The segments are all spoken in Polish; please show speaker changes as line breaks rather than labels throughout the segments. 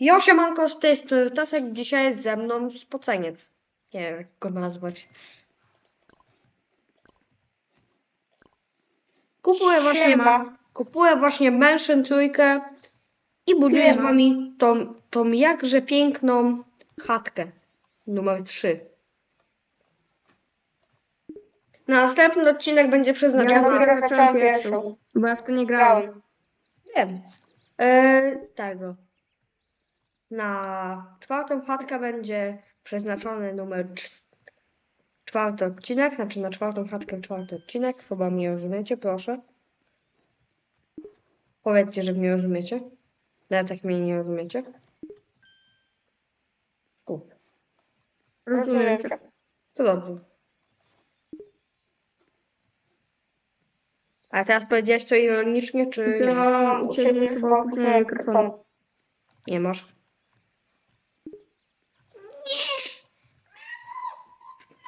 Jo, siemanko, z tej strony Tasek, dzisiaj jest ze mną spoceniec. Nie wiem, jak go nazwać. Kupuję właśnie,
Siema.
kupuję właśnie Mansion trójkę i buduję z
Siema.
wami tą, tą jakże piękną chatkę numer 3. Następny odcinek będzie
Ja
przeznaczony...
dopiero zacząłem pierwszą.
Bo ja w to nie grałem.
Grałem.
Wiem. E, tego. Na czwartą chatkę będzie przeznaczony numer cz- czwarty odcinek, znaczy na czwartą chatkę czwarty odcinek. Chyba mnie rozumiecie, proszę. Powiedzcie, że mnie rozumiecie. Nawet jak mnie nie rozumiecie. U,
cię.
to dobrze. A teraz powiedziałeś to ironicznie, czy
Czy
nie?
ciebie chyba opóźnienie mikrofonu?
Nie masz.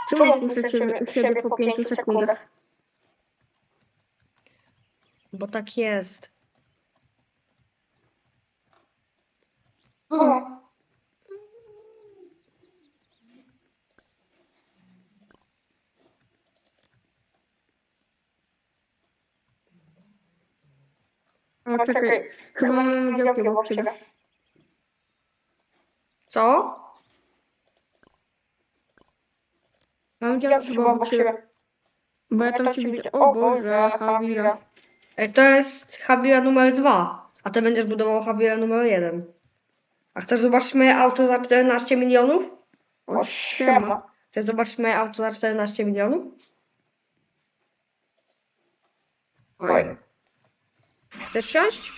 Czemu słyszę siebie, siebie po 5 sekundach?
Bo tak jest.
O,
O, czekaj. Chyba mam działki obok siebie.
Co?
Mam działki chyba obok siebie. Bo ja tam się widzę. O Boże, Hawira.
Ej, to jest Havira numer 2, a ty będziesz budował Havira numer 1. A chcesz zobaczyć moje auto za 14 milionów?
O, siema.
Chcesz zobaczyć moje auto za 14 milionów?
Oj.
Chcesz wsiąść?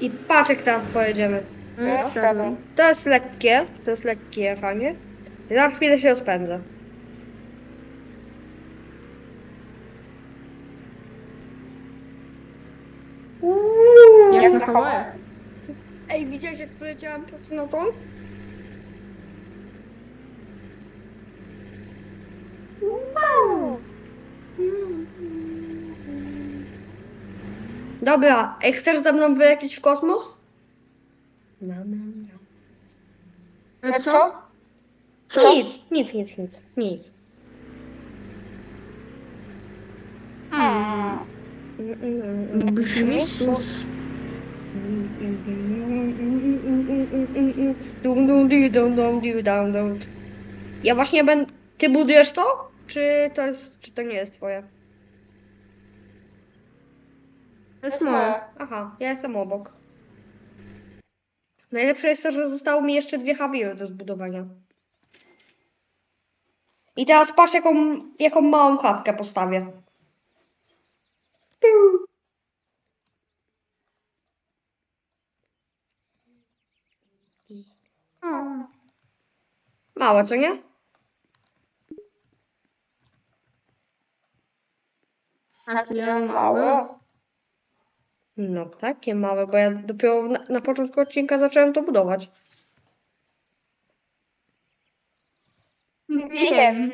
I patrz jak teraz pojedziemy.
No, siadam.
To jest lekkie, to jest lekkie jechanie. Za chwilę się rozpędzę.
Jak na.
Ej, widziałeś jak poleciałam prosto na to? Dobra, ej, chcesz ze mną wylecieć w kosmos? No, no, no.
No co?
Co?
Nic, nic, nic, nic, nic.
Hmm.
Brzmi sus.
Dum, dum, di, dum, dum, di, dum, dum. Ja właśnie będę... Ty budujesz to? Czy to jest... Czy to nie jest twoje?
To jest moje.
Aha, ja jestem obok. Najlepsze jest to, że zostało mi jeszcze dwie hawiry do zbudowania. I teraz patrz, jaką, jaką małą chatkę postawię. Piu. Małe, co nie?
Takie
Małe.
No, takie małe, bo ja dopiero na, na początku odcinka zacząłem to budować.
Wiem.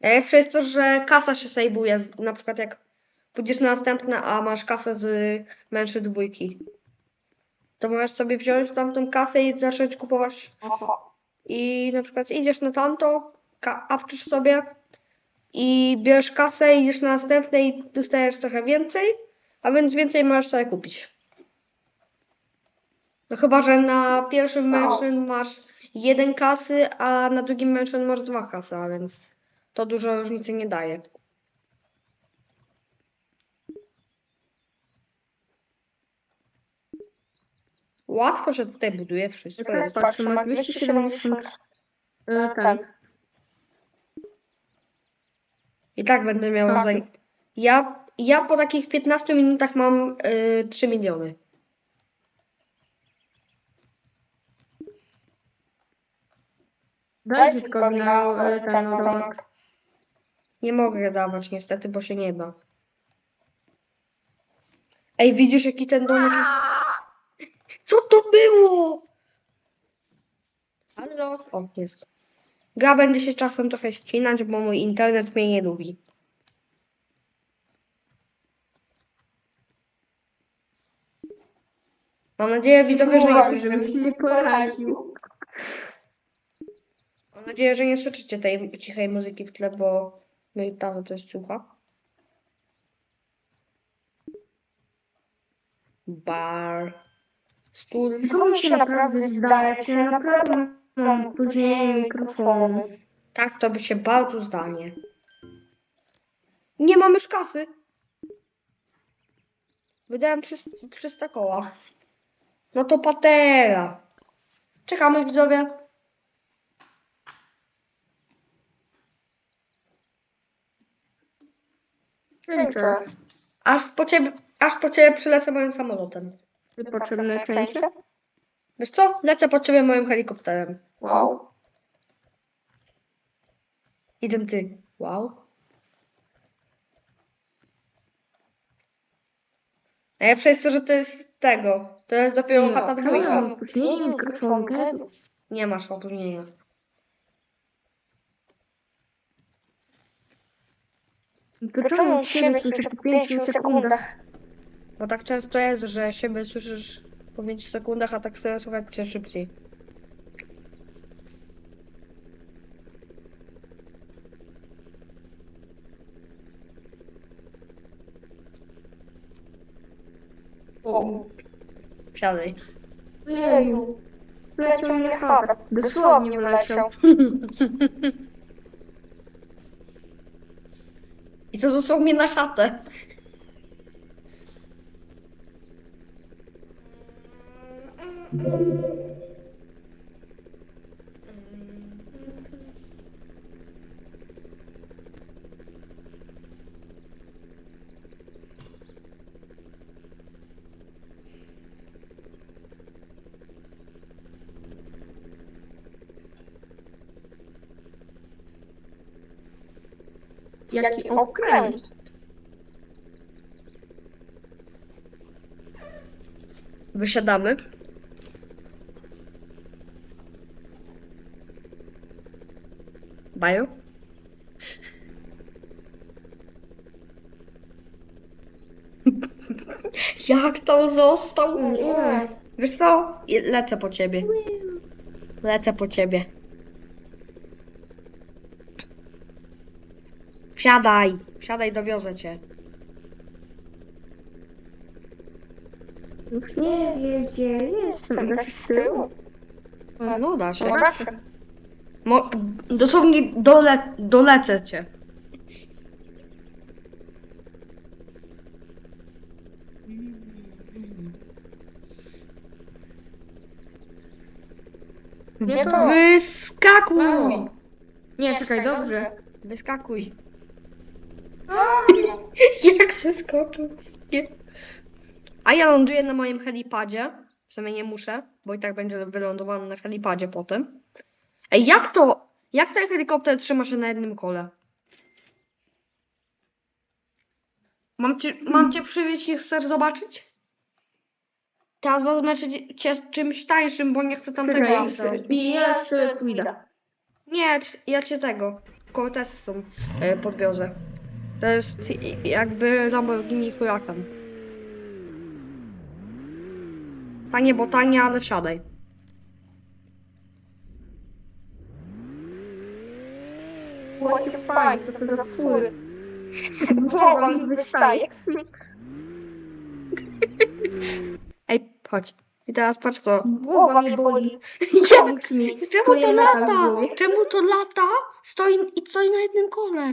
Najlepsze jest to, że kasa się sejbuje. z- Na przykład jak pójdziesz na następne, a masz kasę z mężczy dwójki. To możesz sobie wziąć tamtą kasę i zacząć kupować. I na przykład idziesz na tamto, ka- apczysz sobie i bierzesz kasę i idziesz na następne i dostajesz trochę więcej, a więc więcej możesz sobie kupić. No chyba, że na pierwszym
Wow.
mężczyzn masz jeden kasy, a na drugim mężczyzn masz dwa kasy, a więc to dużo różnicy nie daje. Łatwo się tutaj buduje wszystko.
Tak,
Jest.
patrzę, ma 270 e, ten.
I tak będę miał
Tak.
za... Ja, ja po takich 15 minutach mam y, 3 miliony.
Daj Żydkowi na e, ten domek.
Nie mogę dawać niestety, bo się nie da. Ej, widzisz jaki ten domek jest? Co to było? Halo? O, jest. Gra będzie się czasem trochę ścinać, bo mój internet mnie nie lubi. Mam nadzieję, widzowie, że nie,
Uważaj, żebym się nie poraził.
Mam nadzieję, że nie słyszycie tej cichej muzyki w tle, bo mój tato coś słucha. Bar. Stół.
To mi się naprawdę zdaje, czy ja naprawdę mam opóźnienie mikrofonu.
Tak, to by się bardzo zdanie. Nie mamy już kasy. Wydałem 300, 300 koła. No to patera. Czekamy widzowie. Aż po ciebie, aż po ciebie przylecę moim samolotem.
Potrzebne części?
Wiesz co? Lecę po ciebie moim helikopterem.
Wow.
Idę ty. Wow. Najlepsze jest to, że to jest tego. To jest dopiero chata
Ja
dwójka.
opóźnienie mikrofonu.
Nie masz opóźnienia.
To czemu siebie słyszę po 5 sekundach?
Bo tak często jest, że siebie słyszysz po 5 sekundach, a tak sobie słuchać cię szybciej.
O,
Siadaj.
jeju. Wleciał mnie chatę. Dosłownie wleciał.
I to dosłownie na chatę.
Jaki okręt.
Wysiadamy. Baju? Jak tam został?
Nie.
Wiesz co? Lecę po ciebie. Lecę po ciebie. Wsiadaj. Wsiadaj, dowiozę cię.
Już nie wie, gdzie jestem. Się z tyłu.
No da się.
No da się.
Mo dosłownie dole dolecę cię.
Nie to.
Wyskakuj!
Nie, czekaj, dobrze.
Wyskakuj. Jak zeskoczył. Nie. A ja ląduję na moim helipadzie. W sumie nie muszę, bo i tak będzie wylądowany na helipadzie potem. Ej, jak to? Jak ten helikopter trzyma się na jednym kole? Mam cię, mam cię przywieźć i chcesz zobaczyć? Teraz wezmę cię- cię z czymś tańszym, bo nie chcę tam tego
Czekaj,
auta.
ja sobie pójdę.
Nie, c- ja cię tego. Cortez są e, podwiozę. To jest jakby Lamborghini Huracan. Tanie, bo tanie, ale wsiadaj.
Jakie fajne, co to za fury. Głowa mi wystaje.
Ej, chodź. I teraz patrz co.
Głowa mnie boli.
Ja,
Pomóż mi.
czemu to lata? Czemu to lata? Stoi i stoi na jednym kole.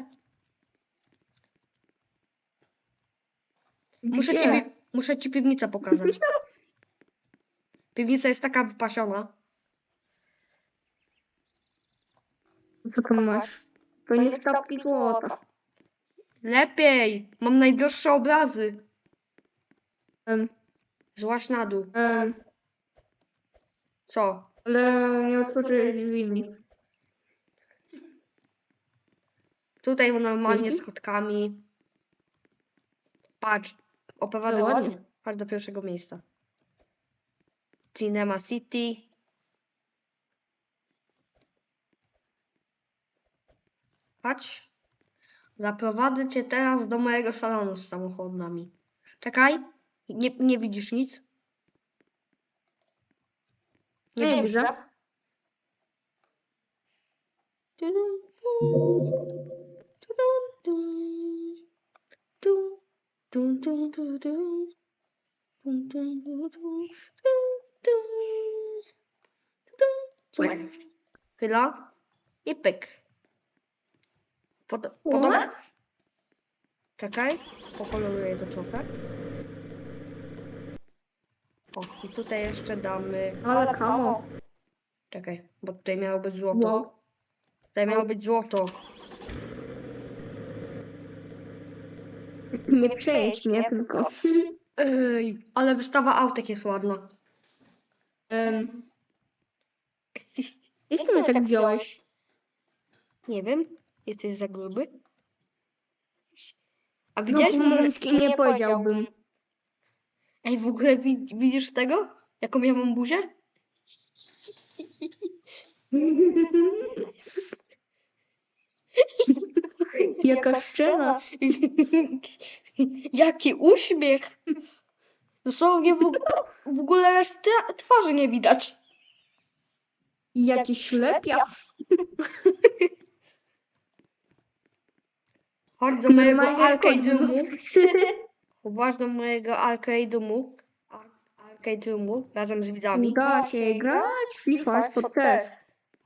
Muszę
Gdzie?
ci, pi- muszę ci piwnicę pokazać. Piwnica jest taka wypasiona.
Co tam masz? To nie sztabki złota.
Lepiej! Mam najdroższe obrazy.
Em,
Złaś na dół.
em,
Co?
ale nie otworzyłeś drzwi.
Tutaj normalnie
Mhm.
schodkami. Patrz. Opowiadaj.
No ładnie.
Do pierwszego miejsca. Cinema City. Patrz. Zaprowadzę cię teraz do mojego salonu z samochodami. Czekaj. Nie, nie widzisz nic?
Nie, nie widzę.
Tudum, Tum. Tum, tum, tum, tum. Tum, tum. Tudum, tum. Chwila. I pyk. Pod, podoba? Czekaj, pokoloruję to trochę. O, i tutaj jeszcze damy...
Ale kamo.
Czekaj, bo tutaj miało być złoto.
Wow.
Tutaj miało być złoto.
Nie przejdź mnie tylko.
Ej, ale wystawa autek jest ładna.
Um. Jak ty mnie tak wziąłeś?
Nie wiem, jesteś za gruby. A
No,
widziałeś w ogóle...
męski nie powiedziałbym.
Ej, w ogóle wi- widzisz tego? Jaką ja mam buzię?
Jaka szczena.
Jaki uśmiech! Dosłownie w, w ogóle t- twarzy nie widać.
Jaki ślepia.
Chodź do mojego arcade roomu. Chodź do mojego arcade roomu. Ar- Arcade roomu razem z widzami.
Da się grać FIFA też.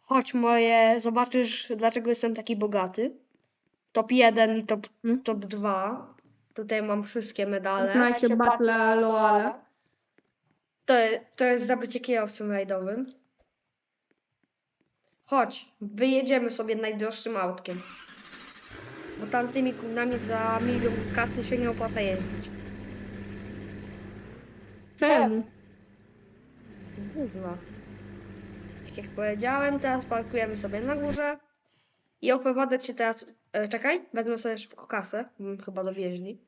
Chodź moje, zobaczysz dlaczego jestem taki bogaty. Top 1 i top,
Hmm?
top 2. Tutaj mam wszystkie medale.
Znaj się Battle Loale.
To, jest- to jest za bycie kierowcą rajdowym. Chodź, wyjedziemy sobie najdroższym autkiem. Bo tamtymi nami za milion kasy się nie opłaca jeździć.
Czemu?
Gówno. Tak jak powiedziałem, teraz parkujemy sobie na górze. I opowiadać ci teraz... E, czekaj, wezmę sobie szybko kasę. Chyba dowieźli.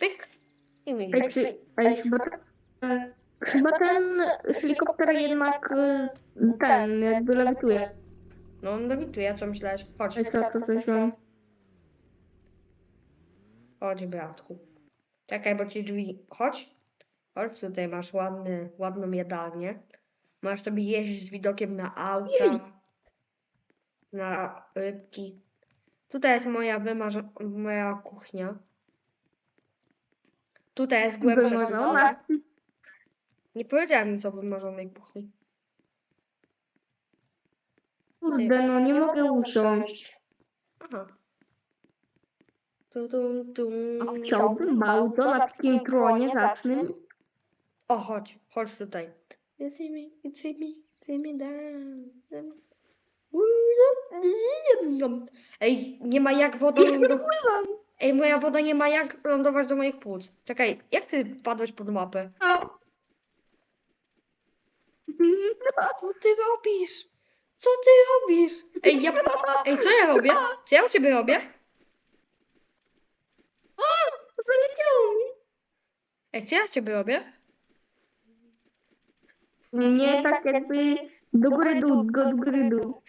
Pyk. I mi.
Ej, czy, ej, chyba, ten- chyba ten helikopter jednak y, ten jakby lewituje.
No on dowituje, co myślałeś? Chodź,
Ej, to coś mam?
chodź bratku. Czekaj, bo ci drzwi... Chodź. Chodź, tutaj masz ładny, ładną jadalnię. Masz sobie jeść z widokiem na auta. Na rybki. Tutaj jest moja wymarzona... moja kuchnia. Tutaj jest kuchnia.
Wymarzona?
Nie powiedziałem nic o wymarzonej kuchni.
Kurde, no nie mogę usiąść.
Aha. Tu, tu, tu.
A chciałbym bardzo na takim tronie zacnym.
O, chodź, chodź tutaj. See me, see me, see me down. Ej, nie ma jak woda lądować. Ej, moja woda nie ma jak lądować do moich płuc. Czekaj, jak ty wpadłeś pod mapę? Co ty robisz? Co ty robisz? Ej, ja... Ej, co ja robię? Co ja u ciebie robię?
Zaleciało mi.
Ej, co ja u ciebie robię?
Nie, tak jakby do góry dół, do góry dół.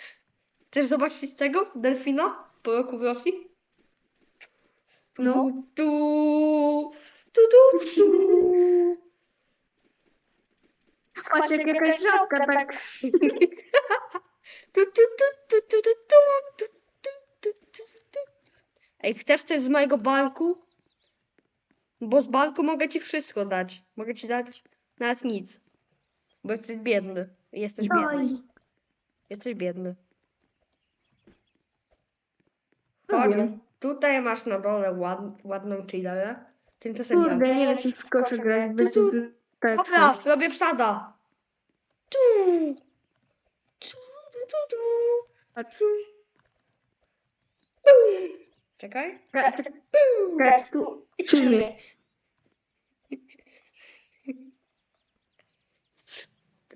Chcesz zobaczyć tego delfina po roku w Rosji? Tu,
No.
tu, tu, tu, tu.
Patrz jak jakaś żabka tak.
Tu, tu, tu, tu, tu, tu, tu, tu, tu, tu, tu, tu. Ej, chcesz coś z mojego banku? Bo z banku mogę ci wszystko dać. Mogę ci dać nawet nic. Bo jesteś biedny. Jesteś biedny.
Oj,
Jesteś biedny.
no
Chodź,
wiem.
tutaj masz na dole ład, ładną chillerę. Tymczasem ja.
Kurde, nie da się w kosze grać bez
Tu, tu. Dobra, robię wsada. Tu. Tu, tu, tu, tu.
Patrz.
Czekaj.
Patrz, patrz. Tu,
tu,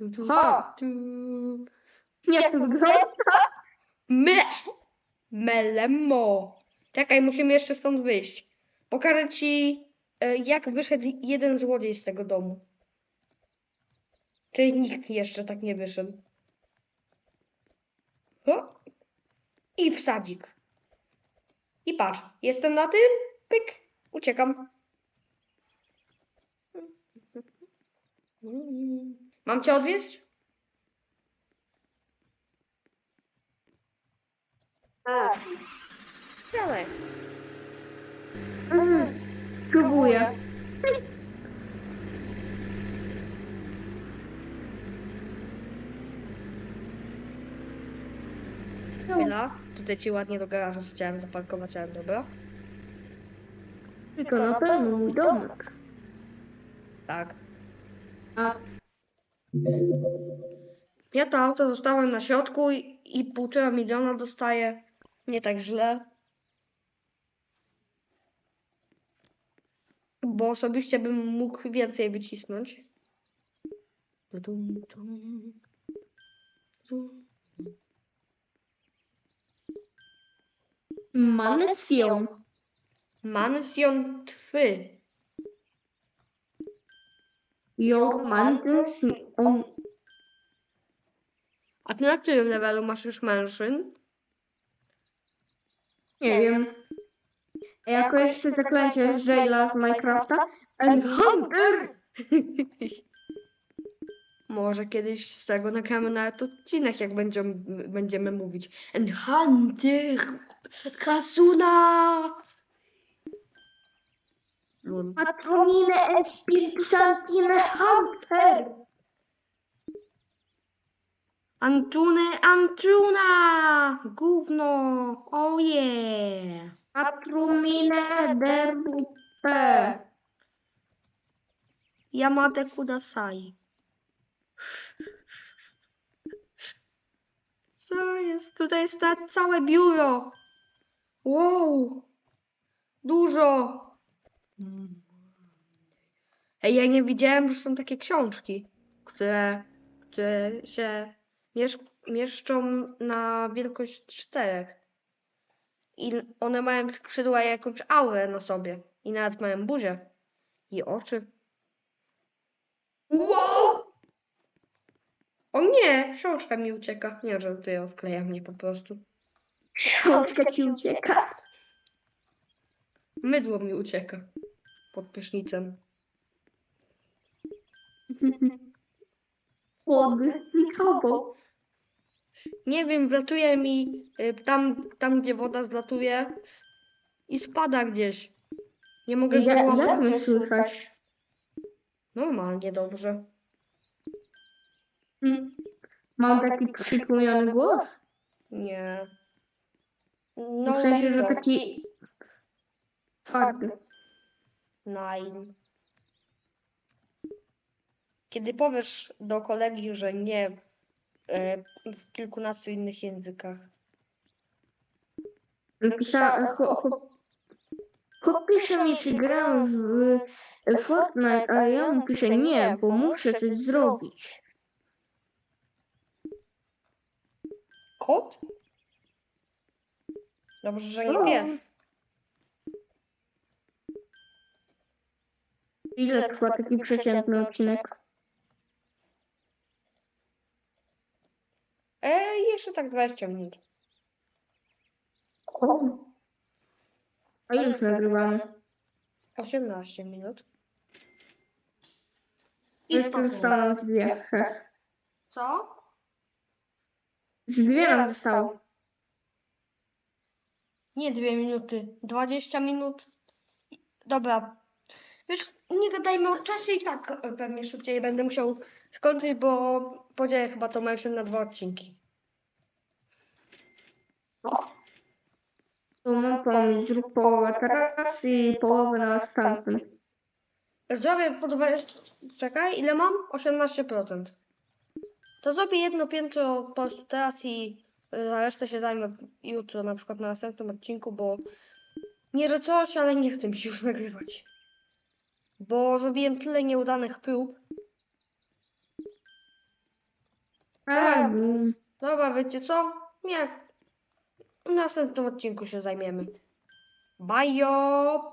Tu.
Jak to wygląda?
Me. Melemo. Czekaj, musimy jeszcze stąd wyjść. Pokażę ci, e, jak wyszedł jeden złodziej z tego domu. Czyli nikt jeszcze tak nie wyszedł. O. I wsadzik. I patrz, jestem na tym, pyk, uciekam. Mam cię odwieźć?
Tak.
Wcale.
Mhm. Próbuję.
Chwila. Tutaj ci ładnie do garażu chciałem zaparkować, ale dobra.
To na pewno mój domek.
Tak.
A
ja to auto zostałem na środku i, i półtora miliona dostaję. Nie tak źle. Bo osobiście bym mógł więcej wycisnąć.
Manesjon.
Manesjon 3.
Yo Mantis on...
A ty na którym levelu masz już mężczyzn.
Nie wiem. Jako jest to zaklęcie z Jaila z Minecrafta? And Hunter!
Może kiedyś z tego nagramy nawet odcinek, jak będziemy, będziemy mówić. And Hunter! Kasuna! Lul.
Patronine Espiritu Santine Hunter!
Antune Antuna! Gówno! Oh yeah!
Patrumine Derbupe.
Yamate Kudasai. Co jest? Tutaj jest całe biuro. Wow. Dużo. Ej, ja nie widziałem, że są takie książki, które, które się miesz mieszczą na wielkość czterech. I one mają skrzydła i jakąś aurę na sobie. I nawet mają buzię. I oczy. Wow! O nie, książka mi ucieka. Nie, że tutaj wkleja mnie po prostu.
Książka ci ucieka.
Mydło mi ucieka. Pod prysznicem.
Pod tobą.
Nie wiem, wlatuje mi y, tam, tam gdzie woda zlatuje i spada gdzieś. Nie mogę go
Ja, jak
złapać.
mnie słychać?
Normalnie dobrze.
Hmm. Mam taki przytłumiony głos.
Nie.
No,
No,
w sensie, że
no.
taki twardy.
Nine. Kiedy powiesz do kolegi, że nie e, w kilkunastu innych językach.
Napisała, cho, cho, chłop pisze mi, czy gram w w Fortnite, a ja mu piszę nie, bo muszę coś zrobić.
Kot? Dobrze, że nie pies.
Ile trwa taki przeciętny odcinek?
E, jeszcze tak 20 minut.
O. A ile już nagrywamy?
18 minut. I
Jeszcze
stopniu.
zostało dwie.
Co?
Z dwie nam zostało.
Nie dwie minuty, 20 minut. Dobra. Wiesz, nie gadajmy o czasie i tak e, pewnie szybciej będę musiał skończyć, bo podzielę chyba to mężczyzn na dwa odcinki.
To mam pomysł, zrób połowę teraz i połowę na następnym.
Zrobię po 20... Czekaj, ile mam? 18%. To zrobię jedno piętro po teraz i y, za resztę się zajmę jutro, na przykład na następnym odcinku, bo nie że coś, ale nie chcę mi się już nagrywać. Bo zrobiłem tyle nieudanych prób.
A,
Dobra, wiecie co? Nie. W następnym odcinku się zajmiemy. Bajo!